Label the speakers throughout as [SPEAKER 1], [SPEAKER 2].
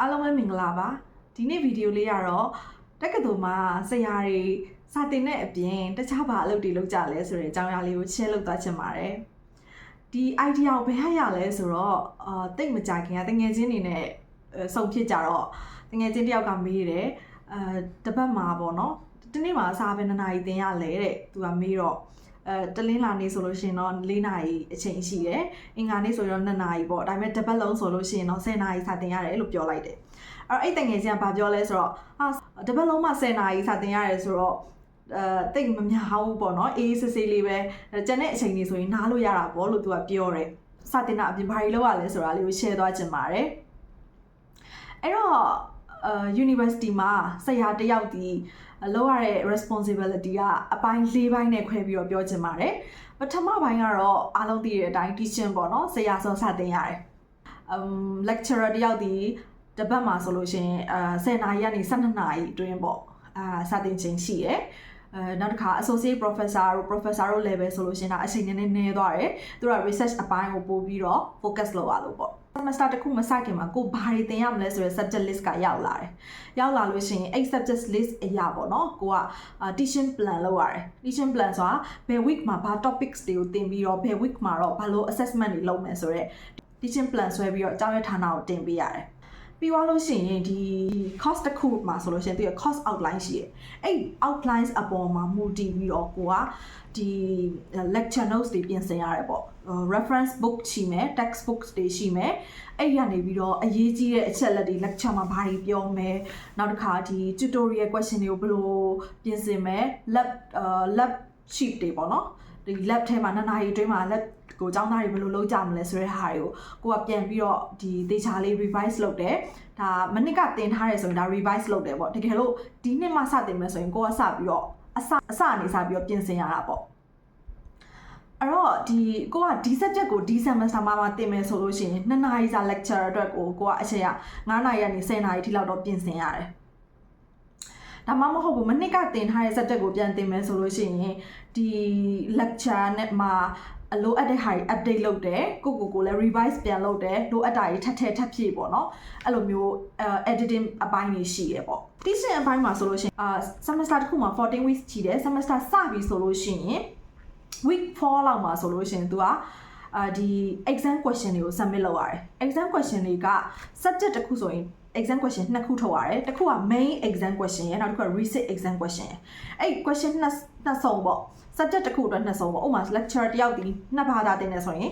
[SPEAKER 1] အားလုံးပဲမင်္ဂလာပါဒီနေ့ဗီဒီယိုလေးကတော့တက္ကသိုလ်မှာဆရာတွေစာသင်တဲ့အပြင်တခြားဘာအလုပ်တွေလုပ်ကြလဲဆိုတဲ့အကြောင်းအရာလေးကို share လုပ်သွားချင်ပါတယ်ဒီ idea ကိုဘယ်ဟာရလဲဆိုတော့အာတိတ်မကြခင်ကတငယ်ချင်းတွေနဲ့အဲစုံဖြစ်ကြတော့တငယ်ချင်းတယောက်ကမေးတယ်အဲတပတ်မှာပေါ့နော်တနေ့မှာစာပဲနှစ်နာရီသင်ရလဲတဲ့သူကမေးတော့ အဲတလင်းလာနေဆိုလို့ရှိရင်တော့၄နာရီအချိန်ရှိတယ်။အင်္ဂါနေ့ဆိုတော့2နာရီပေါ့။ဒါပေမဲ့တစ်ပတ်လုံးဆိုလို့ရှိရင်တော့10နာရီစာသင်ရတယ်လို့ပြောလိုက်တယ်။အဲ့တော့အဲ့တငယ်ချင်းကဘာပြောလဲဆိုတော့ဟာတစ်ပတ်လုံးမှ10နာရီစာသင်ရတယ်ဆိုတော့အဲတိတ်မများဘူးပေါ့နော်အေးစစ်စစ်လေးပဲကျန်တဲ့အချိန်ကြီးဆိုရင်နားလို့ရတာပေါ့လို့သူကပြောတယ်။စာသင်တာအပြင်ဘာတွေလုပ်ရလဲဆိုတာလေးကို share သွားချင်ပါတယ်။အဲ့တော့အဲ university မှာဆရာတယောက်ဒီ လောက်ရတဲ့ responsibility ကအပိုင်း၄ပိုင်းနဲ့ခွဲပြီးတော့ပြောချင်ပါတယ်ပထမပိုင်းကတော့အားလုံးသိတဲ့အတိုင်း teaching ပေါ့နော်ဆရာဆိုစတင်ရတယ် um lecturer တယောက်ဒီတစ်ပတ်မှာဆိုလို့ရှိရင်အဲ10နာရီကနေ12နာရီအတွင်းပေါ့အာစတင်ခြင်းရှိတယ်အဲနောက်တစ်ခါ associate professor တို့ professor တို့ level ဆိုလို့ရှိရင်ဒါအချိန်နည်းနည်းနည်းသွားတယ်သူက research အပိုင်းကိုပို့ပြီးတော့ focus လုပ်ရလို့ပေါ့ semester တစ်ခုမစခင်မှာကိုဘာတွေသင်ရမလဲဆိုရယ် subject list ကရောက်လာတယ်။ရောက်လာလို့ရှိရင်အဲ့ subject list အရာပေါ့နော်။ကိုက teaching plan လုပ်ရတယ်။ teaching plan ဆိုတာဘယ် week မှာဘာ topics တွေကိုသင်ပြီးတော့ဘယ် week မှာတော့ဘာလို့ assessment တွေလုပ်မယ်ဆိုရယ် teaching plan ဆွဲပြီးတော့အကြောင်းရဌာနကိုတင်ပေးရတယ်။ ပြီးသွားလို့ရှိရင်ဒီ course တစ်ခုမှာဆိုလို့ရှိရင်သူက course outline ရှိတယ်။အဲ့ outlines အပေါ်မှာမူတည်ပြီးတော့ကိုကဒီ lecture notes တွေပြင်ဆင်ရတယ်ပေါ့ reference book ရှိမယ် textbooks တွေရှိမယ်အဲ့ရနေပြီးတော့အရေးကြီးတဲ့အချက်လက်တွေ lecture မှာဘာတွေပြောမယ်နောက်တစ်ခါဒီ tutorial question တွေကိုဘယ်လိုပြင်ဆင်မယ် lab lab sheet တွေပေါ့နော် ဒီ lab ထဲမှာနှစ်နာရီအတွင်းမှာ lab ကိုကျောင်းသားတွေဘယ်လိုလုပ်ကြမလဲဆိုတဲ့ဟာတွေကိုကိုကပြန်ပြီးတော့ဒီ data လေး revise လုပ်တယ်ဒါမနစ်ကတင်ထားရဲဆိုရင်ဒါ revise လုပ်တယ်ပေါ့တကယ်လို့ဒီနှစ်မှစတင်မယ်ဆိုရင်ကိုကစပြီးတော့အစအစအနေစပြီးတော့ပြင်ဆင်ရတာပေါ့အဲ့တော့ဒီကိုကဒီ subject ကိုဒီ semester မှာမှသင်မယ်ဆိုလို့ရှိရင်2နာရီစာ lecture အတွက်ကိုကိုကအချိန်က9နာရီကနေ10နာရီထိလောက်တော့ပြင်ဆင်ရတယ် ဒါမှမဟုတ်ဘူးမနစ်ကသင်ထားတဲ့ subject ကိုပြန်သင်မယ်ဆိုလို့ရှိရင်ဒီ lecture နဲ့မှာအလိုအပ်တဲ့ဟာတွေ update လုပ်တယ်ကိုကိုကိုလည်း revise ပြန်လုပ်တယ်လိုအပ်တာတွေထပ်ထည့်ထပ်ဖြည့်ပေါ့နော်အဲ့လိုမျိုး editing အပိုင်းတွေရှိရပေါ့ teaching အပိုင်းမှာဆိုလို့ရှိရင်အာ semester တစ်ခုမှာ14 weeks ရှိတယ် semester စပြီဆိုလို့ရှိရင် week 4လောက်မှာဆိုလို့ရှိရင် तू อ่ะအာဒီ exam question တွေကို submit လုပ်ရတယ် exam question တွေက subject တစ်ခုဆိုရင် exam question နှစ်ခုထုတ်ရတယ်တစ်ခုက main exam question ရယ်နောက်တစ်ခုက research exam question ရယ်အဲ့ question နှစ်နှစ်စုံပေါ့ subject တစ်ခုအတွက်နှစ်စုံပေါ့ဥပမာ lecture တယောက်ဒီနှစ်ဘာသာတင်နေဆိုရင်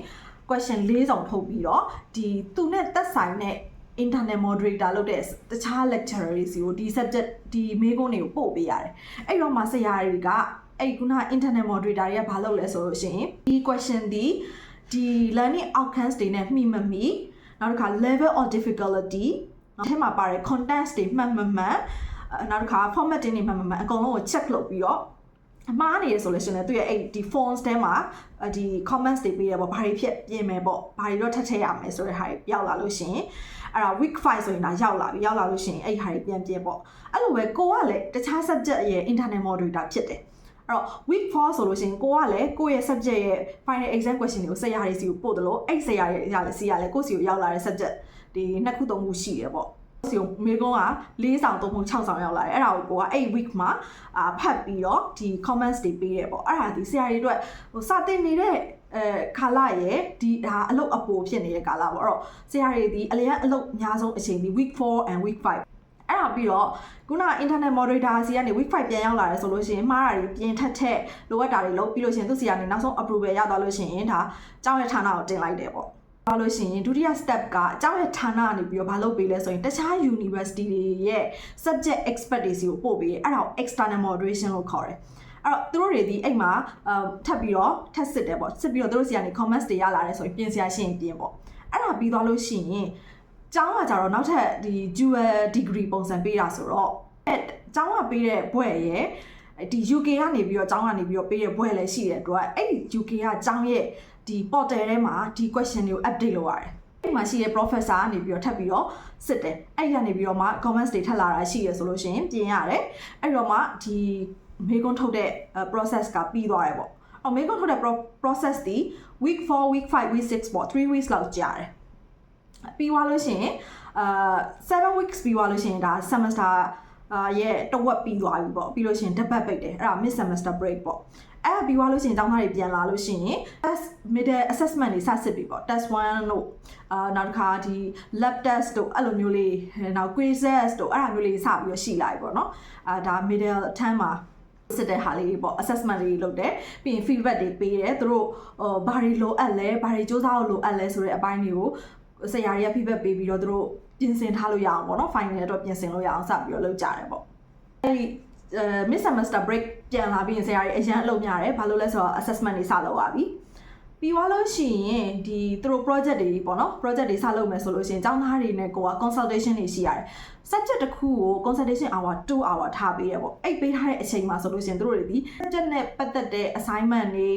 [SPEAKER 1] question ၄စုံထုတ်ပြီးတော့ဒီသူနဲ့သက်ဆိုင်တဲ့ internet moderator လုပ်တဲ့တခြား lecturer တွေစီကိုဒီ subject ဒီမေးခွန်းတွေကိုပို့ပေးရတယ်အဲ့တော့မှဆရာတွေကအဲ့ခုန internet moderator တွေကဘာလုပ်လဲဆိုလို့ရှိရင်ဒီ question ဒီဒီ learning outcomes တွေနဲ့မှီမမှီနောက်တစ်ခါ level of difficulty နောက်ထပ်မှာပါတဲ့ contents တွေမှန်မှန်မှန်နောက်တစ်ခါ formatting တွေမှန်မှန်မှန်အကုန်လုံးကို check လုပ်ပြီးတော့အမှားနေရဆိုလို့ရှိရင်သူရဲ့အဲ့ဒီ fonts ထဲမှာဒီ comments တွေပေးရပေါ့ဘာတွေဖြစ်ပြင်မယ်ပေါ့ဘာတွေတော့ထပ်ထည့်ရမယ်ဆိုတဲ့ဟာတွေရောက်လာလို့ရှိရင်အဲ့ဒါ week 5ဆိုရင်ဒါရောက်လာပြီရောက်လာလို့ရှိရင်အဲ့ဒီဟာတွေပြန်ပြင်ပေါ့အဲ့လိုပဲကိုကလည်းတခြား subject ရဲ့ internet moderator ဖြစ်တယ်အဲ့တော့ week 4ဆိုလို့ရှိရင်ကိုကလည်းကိုယ့်ရဲ့ subject ရဲ့ final exam question တွေကိုဆရာတွေစီကိုပို့တယ်လို့အဲ့ဆရာရဲ့ရလည်းစီရလည်းကိုယ့်စီကိုရောက်လာတဲ့ subject ဒီနှစ်ခုသုံးခုရှိတယ်ပေါ့စီကိုမေကုန်းက၄ဆောင်သုံးခု6ဆောင်ရောက်လာတယ်အဲ့ဒါကိုကိုကအဲ့ week မှာအာဖတ်ပြီးတော့ဒီ comments တွေပေးတယ်ပေါ့အဲ့ဒါဒီဆရာတွေအတွက်ဟိုစတင်နေတဲ့အဲကာလရဲ့ဒီဒါအလုပ်အပိုဖြစ်နေတဲ့ကာလပေါ့အဲ့တော့ဆရာတွေဒီအလျံအလုပ်အများဆုံးအချိန်ဒီ week 4 and week 5အဲ့ဒါပြီးတော့ခုန internet moderator စီကနေ week 5ပြန်ရောက်လာတယ်ဆိုလို့ရှိရင်မှားတာတွေပြင်ထက်ထက်လိုအပ်တာတွေလုပ်ပြီးလို့ရှိရင်သူစီကနေနောက်ဆုံး approval ရသွားလို့ရှိရင်ဒါကျောင်းရဲ့ဌာနကိုတင်လိုက်တယ်ပေါ့ ပါလို့ရှိရင်ဒုတိယ step ကအကြောင်းရဲ့ဌာနကနေပြီးတော့မလုပ်ပေးလဲဆိုရင်တခြား university တွေရဲ့ subject expert တွေစီကိုပို့ပေးအဲ့ဒါကို external moderation လို့ခေါ်တယ်အဲ့တော့သူတို့တွေဒီအိမ်မှာအထပ်ပြီးတော့ထပ်စစ်တယ်ပေါ့စစ်ပြီးတော့သူတို့စီကနေ comments တွေရလာတယ်ဆိုရင်ပြင်ဆရာရှင်းပြင်ပေါ့အဲ့ဒါပြီးသွားလို့ရှိရင်ကျောင်းကကြတော့နောက်ထပ်ဒီ dual degree ပုံစံပေးတာဆိုတော့အဲကျောင်းကပေးတဲ့ဘွဲ့ရဲ့ဒီ UK ကနေပြီးတော့ကျောင်းကနေပြီးတော့ပေးတဲ့ဘွဲ့လည်းရှိတဲ့အတွက်အဲ့ဒီ UK ကကျောင်းရဲ့ ဒီ portal ထဲမှာဒီ question တွေကို update လုပ်ရတယ်အဲ့မှာရှိတဲ့ professor ကနေပြီးတော့ထပ်ပြီးတော့စစ်တယ်အဲ့ဒီကနေပြီးတော့မှ comments တွေထပ်လာတာရှိရဆိုလို့ရှိရင်ပြင်ရတယ်အဲ့တော့မှဒီမေကွန်းထုတ်တဲ့ process ကပြီးသွားတယ်ပေါ့အော်မေကွန်းထုတ်တဲ့ process ဒီ week 4 week 5 week 6ပေါ့3 weeks လောက်ကြာတယ်ပြီးသွားလို့ရှိရင်အာ7 weeks ပြီးသွားလို့ရှိရင်ဒါ semester အာ ရဲ့တဝက်ပြီးသွားပြီပေါ့ပြီးလို့ရှိရင်တစ်ပတ်ပိတ်တယ်အဲ့ဒါ mid semester break ပေါ့အဲ့ဒါပြီးသွားလို့ရှိရင်ကျောင်းသားတွေပြန်လာလို့ရှိရင် test middle assessment တွေစစစ်ပြီပေါ့ test 1တို့အာနောက်တစ်ခါဒီ lab test တို့အဲ့လိုမျိုးလေးနောက် quizzes တို့အဲ့ဒါမျိုးလေးစပြီးတော့ရှိလာပြီပေါ့နော်အာဒါ middle term မှာစစ်တဲ့ဟာလေးတွေပေါ့ assessment လေးတွေလုပ်တယ်ပြီးရင် feedback တွေပေးတယ်သူတို့ဟိုဘာတွေလိုအပ်လဲဘာတွေစူးစမ်းလို့လိုအပ်လဲဆိုတဲ့အပိုင်းတွေကိုဆရာတွေက feedback ပေးပြီးတော့သူတို့ ပြင်ဆင်ထားလို့ရအောင်ပေါ့နော် final အတွက်ပြင်ဆင်လို့ရအောင်စပြီးတော့လုပ်ကြတယ်ပေါ့အဲဒီအဲ mid semester break ပြန်လာပြီးရင်ဆရာတွေအရန်အလုပ်များတယ်ဘာလို့လဲဆိုတော့ assessment တွေစလုပ်ရပြီပြီးသွားလို့ရှိရင်ဒီသူတို့ project တွေပေါ့နော် project တွေစလုပ်မယ်ဆိုလို့ရှိရင်ကျောင်းသားတွေနဲ့ကိုက consultation တွေရှိရတယ် subject တစ်ခုကို consultation hour 2 hour ထားပေးရပေါ့အဲ့ပေးထားတဲ့အချိန်မှာဆိုလို့ရှိရင်သူတို့တွေဒီ subject နဲ့ပတ်သက်တဲ့ assignment တွေ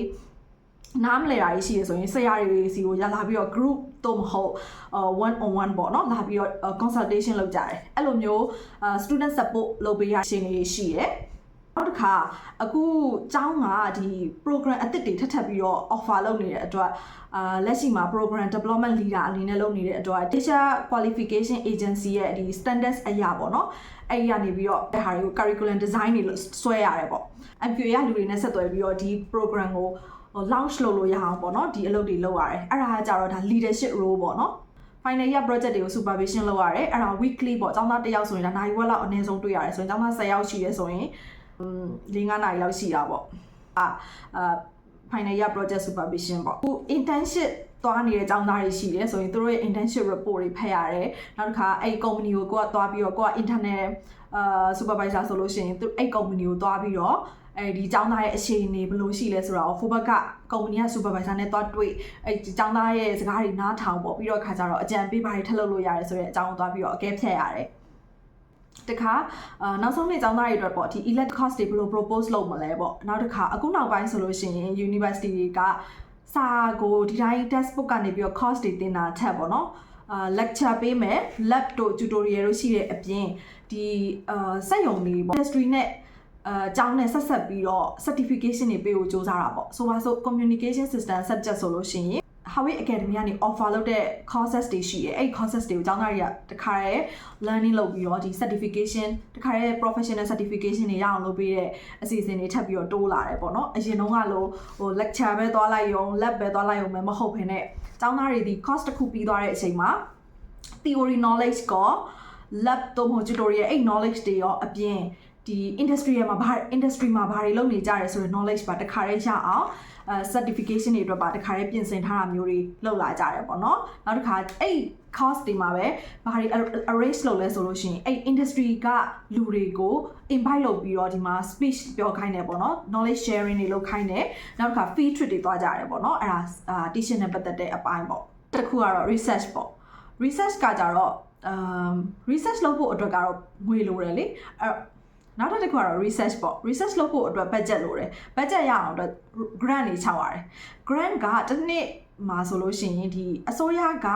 [SPEAKER 1] နားမလည်တာကြီးရှိရဆိုရင်ဆရာတွေစီကိုရလာပြီးတော့ group တော့မဟုတ်1 on 1ပေါ့နော်လာပြီးတော့ consultation လုပ်ကြတယ်အဲ့လိုမျိုး student support လုပ်ပေးရရှင်တွေရှိတယ်နောက်တစ်ခါအခုကျောင်းကဒီ program အသစ်တွေထပ်ထပ်ပြီးတော့ offer လုပ်နေတဲ့အတွက်အာလက်ရှိမှာ program development leader အနေနဲ့လုပ်နေတဲ့အတွက် teacher qualification agency ရဲ့ဒီ standards အရာပေါ့နော်အဲ့ဒီကနေပြီးတော့အဲ့ဟာတွေကို curriculum design တွေလို့ဆွဲရတယ်ပေါ့ MQA ကလူတွေနဲ့ဆက်သွယ်ပြီးတော့ဒီ program ကို launch လုပ်လို့ရအောင်ပေါ့နော်ဒီအလုပ်တွေလုပ်ရတယ်အဲ့ဒါကကြတော့ဒါ leadership role ပေါ့နော် final year project တွေကို supervision လုပ်ရတယ်အဲ့ဒါ weekly ပေါ့ကျောင်းသားတစ်ယောက်ဆိုရင်ဒါနိုင်ဝက်လောက်အနည်းဆုံးတွေ့ရတယ်ဆိုရင်ကျောင်းသား10ယောက်ရှိရဲဆိုရင်၄-၅နာရီလောက်ရှိတာပေါ့အာအာ final year project supervision ပေါ့အခု internship သွားနေတဲ့ကျောင်းသားတွေရှိတယ်ဆိုရင်သူတို့ရဲ့ internship report တွေဖတ်ရတယ်နောက်တစ်ခါအဲ့ company ကိုကိုကသွားပြီးတော့ကိုက internet အာ supervisor ဆိုလို့ရှိရင်သူအဲ့ company ကိုသွားပြီးတော့ အဲဒီចောင်းသားရဲ့အခြေအနေဘယ်လိုရှိလဲဆိုတာကိုဖိုဘက်ကကုမ္ပဏီက supervisor နဲ့သွားတွေ့အဲចောင်းသားရဲ့စကားတွေနားထောင်ပေါ့ပြီးတော့ခါကျတော့အကြံပေးပါတွေထပ်လုပ်လို့ရတယ်ဆိုတဲ့အကြောင်းကိုသွားပြီးတော့အကဲဖြတ်ရတယ်တခါအာနောက်ဆုံးနေ့ကျောင်းသားတွေအတွက်ပေါ့ဒီ elect course တွေဘယ်လို propose လုပ်မလဲပေါ့နောက်တစ်ခါအခုနောက်ပိုင်းဆိုလို့ရှိရင် university တွေကစာကိုဒီတိုင်း textbook ကနေပြီးတော့ course တွေတင်တာထက်ပေါ့နော်အာ lecture ပေးမယ် lab တို့ tutorial တို့ရှိတဲ့အပြင်ဒီအာစက်ရုံတွေပေါ့ industry နဲ့ အဲကျောင်းနဲ့ဆက်ဆက်ပြီးတော့ certification တွေပေးဖို့စ조사တာပေါ့ဆိုပါဆို communication system subject ဆိုလို့ရှိရင် Huawei Academy ကနေ offer လုပ်တဲ့ courses တွေရှိတယ်အဲ့ဒီ courses တွေကိုကျောင်းသားတွေကတခါရဲ learning လုပ်ပြီးတော့ဒီ certification တခါရဲ professional certification တွေရအောင်လုပ်ပေးတဲ့အစီအစဉ်တွေထပ်ပြီးတော့တိုးလာတယ်ပေါ့နော်အရင်တုန်းကလို့ဟို lecture ပဲသွားလိုက်ရုံ lab ပဲသွားလိုက်ရုံပဲမဟုတ်ဘဲနဲ့ကျောင်းသားတွေဒီ course တစ်ခုပြီးသွားတဲ့အချိန်မှာ theory knowledge ကော lab တော့မဟုတ် tutorial အဲ့ knowledge တွေရောအပြင် ဒီ industry မှာဘာ industry မှာဘာတွေလုပ်နေကြရဲဆိုရင် knowledge ပါတခါရဲရအောင်အဲ certification တွေအတွက်ပါတခါရဲပြင်ဆင်ထားတာမျိုးတွေလုပ်လာကြတယ်ပေါ့နော်နောက်တစ်ခါအဲ့ course တွေမှာပဲဘာတွေ arrange လုပ်လဲဆိုလို့ရှိရင်အဲ့ industry ကလူတွေကို invite လုပ်ပြီးတော့ဒီမှာ speech ပြောခိုင်းတယ်ပေါ့နော် knowledge sharing တွေလုပ်ခိုင်းတယ်နောက်တစ်ခါ field trip တွေသွားကြတယ်ပေါ့နော်အဲ့ဒါအာ teaching နဲ့ပတ်သက်တဲ့အပိုင်းပေါ့တစ်ခုကတော့ research ပေါ့ research ကကြတော့ um research လုပ်ဖို့အတွက်ကတော့ငွေလိုတယ်လေအဲ့ နောက်တစ်ခုကတော့ research ပေါ့ research လုပ်ဖို့အတွက် budget လိုတယ် budget ရအောင်အတွက် grant တွေချောက်ရတယ် grant ကတစ်နှစ်မှာဆိုလို့ရှိရင်ဒီအစိုးရက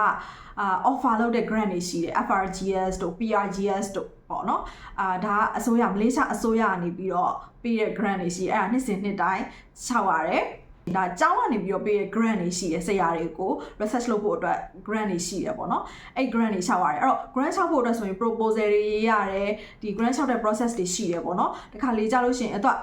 [SPEAKER 1] အာ offer လုပ်တဲ့ grant တွေရှိတယ် FRGS တို့ PRGS တို့ပေါ့နော်အာဒါအစိုးရမလေးရှားအစိုးရကနေပြီးတော့ပေးတဲ့ grant တွေရှိတယ်အဲ့ဒါနှစ်စဉ်နှစ်တိုင်းချောက်ရတယ် ဒါကျောင်းကနေပြီးတော့ပေးတဲ့ grant တွေရှိတယ်ဆရာတွေကို research လုပ်ဖို့အတွက် grant တွေရှိတယ်ပေါ့နော်အဲ့ grant တွေချောက်ရတယ်အဲ့တော့ grant ချောက်ဖို့အတွက်ဆိုရင် proposal တွေရေးရတယ်ဒီ grant ချောက်တဲ့ process တွေရှိတယ်ပေါ့နော်တခါလေကြာလို့ရှိရင်အဲ့တော့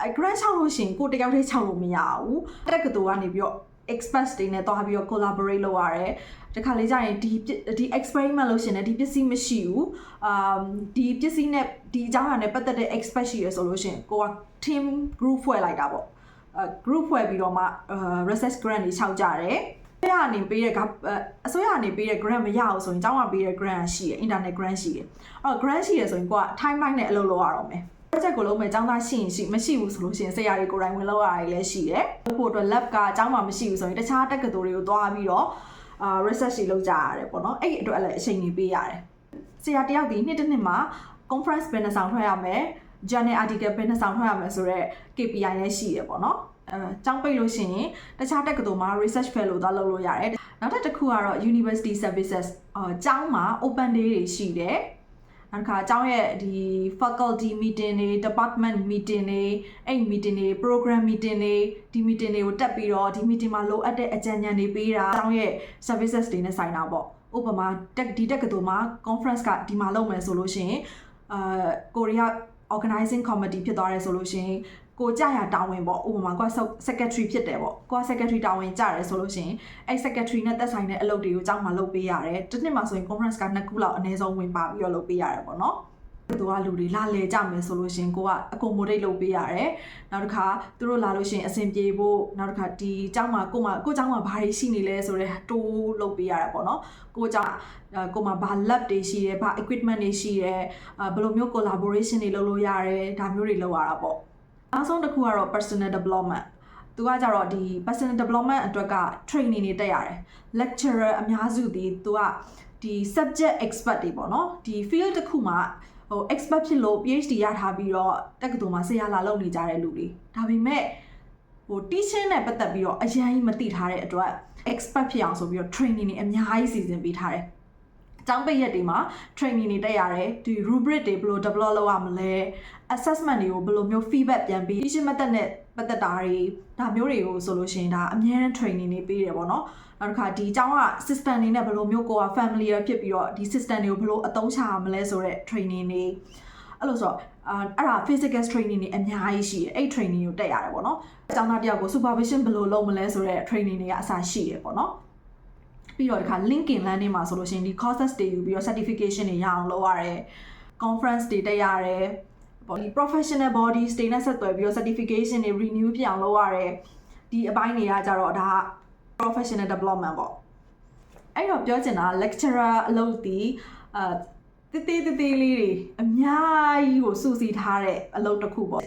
[SPEAKER 1] အဲ့ grant ချောက်လို့ရှိရင်ကိုတယောက်တည်းချောက်လို့မရဘူးတက်ကတူကနေပြီးတော့ experts တွေနဲ့တွားပြီးတော့ collaborate လုပ်ရတယ်တခါလေးကျရင်ဒီဒီ experiment လုပ်ရှင်လည်းဒီပစ္စည်းမရှိဘူးအမ်ဒီပစ္စည်းနဲ့ဒီအကြောင်းအရာနဲ့ပတ်သက်တဲ့ expert ရှိရဆိုလို့ရှင်ကိုက team group ဖွဲ့လိုက်တာပေါ့အဲ group ဖွဲ့ပြီးတော့မှ research grant တွေခြောက်ကြတယ်အစိုးရအနေပေးတဲ့အစိုးရအနေပေးတဲ့ grant မရအောင်ဆိုရင်ကျောင်းကပေးတဲ့ grant ရှိတယ် internet grant ရှိတယ်အဲ့တော့ grant ရှိရဆိုရင်ကိုက timeline နဲ့အလုပ်လုပ်ရတော့မယ် project ကိုလုံးမဲ့ကျောင်းသားရှိရင်ရှိမရှိဘူးဆိုလို့ရှိရင်ဆရာတွေကိုယ်တိုင်ဝင်လောက်ရတာလည်းရှိတယ်။လုပ်ဖို့အတွက် lab ကကျောင်းမှာမရှိဘူးဆိုရင်တခြားတက္ကသိုလ်တွေကိုသွားပြီးတော့အာ research တွေလုပ်ကြရတယ်ပေါ့နော်။အဲ့ဒီအတွက်လည်းအချိန်ကြီးပေးရတယ်။ဆရာတယောက်ဒီနှစ်တစ်နှစ်မှာ conference ဘယ်နှဆောင်ထွက်ရမယ်။ journal article ဘယ်နှဆောင်ထွက်ရမယ်ဆိုတော့ KPI လည်းရှိတယ်ပေါ့နော်။အဲကျောင်းပိတ်လို့ရှိရင်တခြားတက္ကသိုလ်မှာ research fellow သွားလုပ်လို့ရတယ်။နောက်တစ်ခုကတော့ university services အာကျောင်းမှာ open day တွေရှိတယ်။နောက်တစ်ခါအကြောင်းရဲ့ဒီ faculty meeting တွေ department meeting တွေအဲ့ meeting တွေ program meeting တွေဒီ meeting တွေကိုတက်ပြီးတော့ဒီ meeting မှာလိုအပ်တဲ့အကြံဉာဏ်တွေပေးတာအကြောင်းရဲ့ services တွေနဲ့ဆိုင်တာပေါ့ဥပမာတက်ဒီတက်ကတူမှာ conference ကဒီမှာလုပ်မယ်ဆိုလို့ရှိရင်အာကိုရီးယား organizing committee ဖြစ်သွားတယ်ဆိုလို့ရှိရင်ကိုကြရတာဝန်ပေါ့ဥပမာကိုက secretary ဖြစ်တယ်ပေါ့ကိုက secretary တာဝန်ကြတယ်ဆိုလို့ရှိရင်အဲ့ secretary နဲ့သက်ဆိုင်တဲ့အလုပ်တွေကိုအကြောင်းမှလုပ်ပေးရတယ်တစ်နှစ်မှာဆိုရင် conference ကနှစ်ခုလောက်အနည်းဆုံးဝင်ပါပြီးတော့လုပ်ပေးရတယ်ပေါ့နော် သူကလူတွေလာလေကြမယ်ဆိုလို့ရှရင်ကိုက accommodate လုပ်ပေးရတယ်နောက်တစ်ခါသူတို့လာလို့ရှရင်အဆင်ပြေဖို့နောက်တစ်ခါဒီအကြောင်းမှာကိုမကိုအကြောင်းမှာဘာတွေရှိနေလဲဆိုတော့တိုးလုပ်ပေးရတယ်ပေါ့နော်ကိုအကြောင်းအဲကိုမှာဘာ lab တွေရှိတယ်ဘာ equipment တွေရှိတယ်အဲဘယ်လိုမျိုး collaboration တွေလုပ်လို့ရတယ်ဒါမျိုးတွေလုပ်ရတာပေါ့နောက်ဆုံးတစ်ခုကတော့ personal development သူကကြတော့ဒီ personal development အတွက်က training တွေတက်ရတယ် lecturer အများစုဒီသူကဒီ subject expert တွေပေါ့နော်ဒီ field တစ်ခုမှာ ဟို expert ဖြစ်လို့ PhD ရထားပြီးတော့တက္ကသိုလ်မှာဆရာလာလုပ်နေကြတဲ့လူတွေဒါပေမဲ့ဟို teaching နဲ့ပတ်သက်ပြီးတော့အရင်ကြီးမသိထားတဲ့အတွက် expert ဖြစ်အောင်ဆိုပြီးတော့ training တွေအများကြီးစီစဉ်ပေးထားတယ်။ ကျောင်းပိတ်ရက်တွေမှာ training တွေတက်ရတယ်ဒီ rubric တွေဘယ်လို develop လုပ်ရမလဲ assessment တွေကိုဘယ်လိုမျိုး feedback ပြန်ပေး teaching method နဲ့ပတ်သက်တာတွေဒါမျိုးတွေကိုဆိုလို့ရှိရင်ဒါအများအား training တွေပေးတယ်ပေါ့နော်။နောက်တစ်ခါဒီအကြောင်းက system တွေနဲ့ဘယ်လိုမျိုးကိုယ်က familiar ဖြစ်ပြီးတော့ဒီ system တွေကိုဘယ်လိုအသုံးချရမလဲဆိုတဲ့ training တွေအဲ့လိုဆိုတော့အာအဲ့ဒါ physical training တွေအများကြီးရှိတယ်အဲ့ training ကိုတက်ရတယ်ပေါ့နော်။အကြောင်းသားတယောက်ကို supervision ဘယ်လိုလုပ်မလဲဆိုတဲ့ training တွေကအစားရှိတယ်ပေါ့နော်။ ပြီးတော့ဒီခါ LinkedIn landing မှာဆိုလို့ရှိရင်ဒီ courses တွေယူပြီးတော့ certification တွေရအောင်လုပ်ရတယ် conference တွေတက်ရတယ်ပေါ့ဒီ professional bodies တွေနဲ့ဆက်သွယ်ပြီးတော့ certification တွေ renew ဖြစ်အောင်လုပ်ရတယ်ဒီအပိုင်းတွေကကြတော့ဒါက professional development ပေါ့အဲ့တော့ပြောချင်တာ lecturer အလုပ်ဒီအာတေးသေးသေးသေးလေးတွေအများကြီးကိုစူးစီးထားတဲ့အလုပ်တစ်ခုပေါ့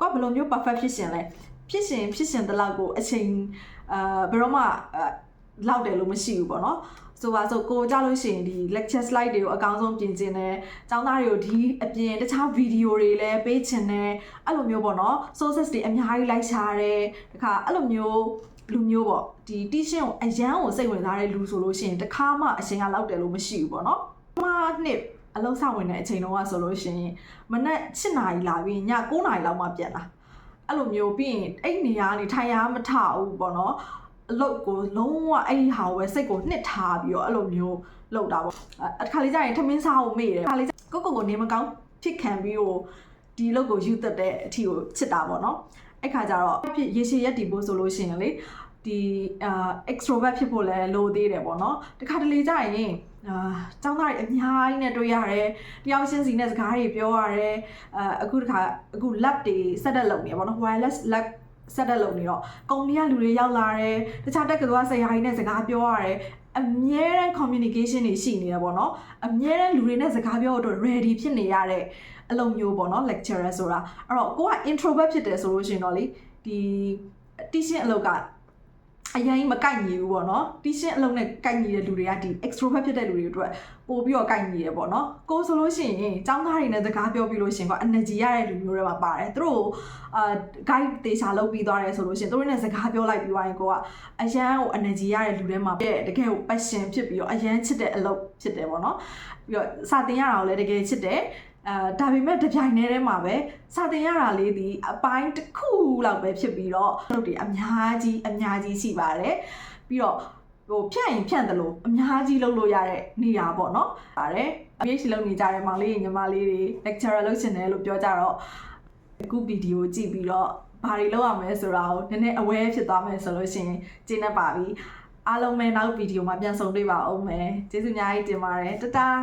[SPEAKER 1] ကိုကဘယ်လိုမျိုး perfect ဖြစ်ရှင်လဲဖြစ်ရှင်ဖြစ်ရှင်တလောက်ကိုအချိန်အာဘယ်တော့မှအာ လောက်တယ်လို့မရှိဘူးပေါ့နော်ဆိုပါဆိုကိုကြလို့ရှိရင်ဒီ lecture slide တွေကိုအကောင်းဆုံးပြင်ကျင်တယ်။ကျောင်းသားတွေကိုဒီအပြင်တခြား video တွေလည်းပေးချင်တယ်။အဲ့လိုမျိုးပေါ့နော် sources တွေအများကြီးလိုက်ရှာတယ်။တခါအဲ့လိုမျိုးလူမျိုးပေါ့ဒီ teaching ကိုအရန်ကိုစိတ်ဝင်စားတဲ့လူဆိုလို့ရှိရင်တခါမှအချိန်ကလောက်တယ်လို့မရှိဘူးပေါ့နော်။မှာနှစ်အလုံးဆောင်ဝင်တဲ့အချိန်တုန်းကဆိုလို့ရှိရင်မနက်7နာရီလာပြီးည9နာရီလောက်မှပြန်လာ။အဲ့လိုမျိုးပြီးရင်အဲ့နေရာကနေထိုင်ရမထဘူးပေါ့နော်။ အလုပ်ကိုလုံးဝအဲ့ဒီဟာကိုပဲစိတ်ကိုနှစ်ထားပြီးတော့အဲ့လိုမျိုးလုပ်တာပေါ့အခါလေးကျရင်ထမင်းစားကိုမေ့တယ်အခါလေးကိုကိုကိုနေမကောင်းဖြစ်ခံပြီးတော့ဒီအလုပ်ကိုယူသက်တဲ့အထီကိုချစ်တာပေါ့နော်အဲ့ခါကျတော့ဖြစ်ရေရှည်ရက်တည်ဖို့ဆိုလို့ရှိရင်လေဒီအာ extrovert ဖြစ်ဖို့လည်းလိုသေးတယ်ပေါ့နော်တခါတလေကျရင်အာကျောင်းသားတွေအများကြီးနဲ့တွေ့ရတယ်တယောက်ချင်းစီနဲ့စကားတွေပြောရတယ်အာအခုတခါအခု lab တွေ set up လုပ်နေပေါ့နော် wireless lab ဆက်တက်လုပ်နေတော့ကုမ္ပဏီကလူတွေရောက်လာတယ်တခြားတက်ကတူကဆရာကြီးနဲ့စကားပြောရတယ်အမြဲတမ်း communication တွေရှိနေတယ်ပေါ့နော်အမြဲတမ်းလူတွေနဲ့စကားပြောဖို့အတွက် ready ဖြစ်နေရတဲ့အလုပ်မျိုးပေါ့နော် lecturer ဆိုတာအဲ့တော့ကိုက introvert ဖြစ်တယ်ဆိုလို့ရှိရင်တော့လေဒီ teaching အလုပ်က အရင်မကိုက်ညီဘူးပေါ့နော် teaching အလုပ်နဲ့ကိုက်ညီတဲ့လူတွေကဒီ extrovert ဖြစ်တဲ့လူတွေအတွက်ပို့ပြီးတော့ကိုက်ညီတယ်ပေါ့နော်ကိုဆိုလို့ရှိရင်ចောင်းသားတွေနဲ့စကားပြောပြီးလို့ရှိရင်က energy ရတဲ့လူမျိုးတွေမှာပါတယ်သူတို့အာ guide တေချာလုပ်ပြီးသွားတယ်ဆိုလို့ရှိရင်သူတို့နဲ့စကားပြောလိုက်ပြီးသွားရင်ကိုကအရန်ကို energy ရတဲ့လူတွေမှာပြည့်တကယ်ကို passion ဖြစ်ပြီးတော့အရန်ချစ်တဲ့အလုပ်ဖြစ်တယ်ပေါ့နော်ပြီးတော့စာသင်ရတာကိုလည်းတကယ်ချစ်တယ် အဲဒါပေမဲ့တပြိုင်တည်းတည်းမှာပဲစာသင်ရတာလေးဒီအပိုင်းတစ်ခုလောက်ပဲဖြစ်ပြီးတော့လုပ်တွေအများကြီးအများကြီးရှိပါတယ်ပြီးတော့ဟိုဖြန့်ရင်ဖြန့်တယ်လို့အများကြီးလုပ်လို့ရတဲ့နေရာပေါ့နော်ပါတယ် PhD လုပ်နေကြတဲ့မောင်လေးညီမလေးတွေ lecturer လုပ်ချင်တယ်လို့ပြောကြတော့အခုဗီဒီယိုကြည့်ပြီးတော့ဘာတွေလုပ်ရမလဲဆိုတာကိုနည်းနည်း aware ဖြစ်သွားမယ်ဆိုလို့ရှိရင်ကျင်းနေပါပြီအားလုံးပဲနောက်ဗီဒီယိုမှာပြန်ဆုံတွေ့ပါအောင်မယ်ကျေးဇူးအများကြီးတင်ပါတယ်တတား